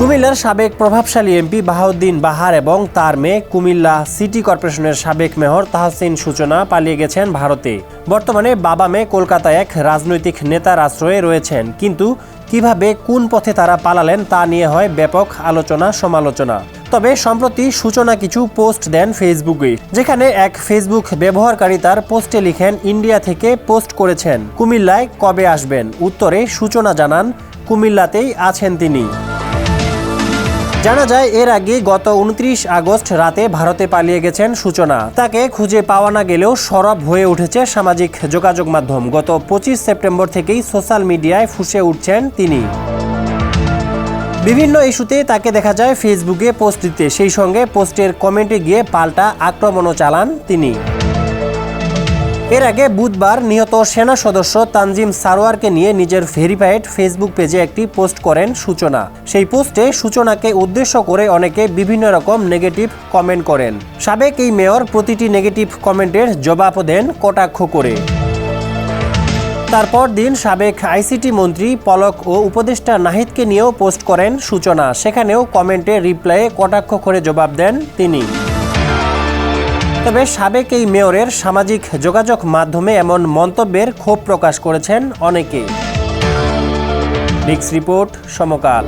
কুমিল্লার সাবেক প্রভাবশালী এমপি বাহাউদ্দিন বাহার এবং তার মেয়ে কুমিল্লা সিটি কর্পোরেশনের সাবেক মেয়র তাহসিন সূচনা পালিয়ে গেছেন ভারতে। বর্তমানে বাবা মেয়ে কলকাতায় এক রাজনৈতিক নেতার আশ্রয়ে রয়েছেন। কিন্তু কীভাবে কোন পথে তারা পালালেন তা নিয়ে হয় ব্যাপক আলোচনা, সমালোচনা। তবে সম্প্রতি সূচনা কিছু পোস্ট দেন ফেসবুকে, যেখানে এক ফেসবুক ব্যবহারকারী তার পোস্টে লিখেন, ইন্ডিয়া থেকে পোস্ট করেছেন, কুমিল্লায় কবে আসবেন? উত্তরে সূচনা জানান, কুমিল্লাতেই আছেন তিনি। জানা যায়, এর আগে গত উনত্রিশ আগস্ট রাতে ভারতে পালিয়ে গেছেন সূচনা। তাকে খুঁজে পাওয়া না গেলেও সরব হয়ে উঠেছে সামাজিক যোগাযোগ মাধ্যম। গত পঁচিশ সেপ্টেম্বর থেকেই সোশ্যাল মিডিয়ায় ফুসে উঠছেন তিনি। বিভিন্ন ইস্যুতে তাকে দেখা যায় ফেসবুকে পোস্ট দিতে। সেই সঙ্গে পোস্টের কমেন্টে গিয়ে পাল্টা আক্রমণও চালান তিনি। এর আগে বুধবার নিহত সেনা সদস্য তানজিম সারোয়ারকে নিয়ে নিজের ভেরিফাইড ফেসবুক পেজে একটি পোস্ট করেন সূচনা। সেই পোস্টে সূচনাকে উদ্দেশ্য করে অনেকে বিভিন্ন রকম নেগেটিভ কমেন্ট করেন। সাবেক এই মেয়র প্রতিটি নেগেটিভ কমেন্টের জবাবও দেন কটাক্ষ করে। তারপর দিন সাবেক আইসিটি মন্ত্রী পলক ও উপদেষ্টা নাহিদকে নিয়েও পোস্ট করেন সূচনা। সেখানেও কমেন্টে রিপ্লাইয়ে কটাক্ষ করে জবাব দেন তিনি। তবে সাবেক এই মেয়রের সামাজিক যোগাযোগ মাধ্যমে এমন মন্তব্যের ক্ষোভ প্রকাশ করেছেন অনেকে ডিক্স রিপোর্ট সমকাল।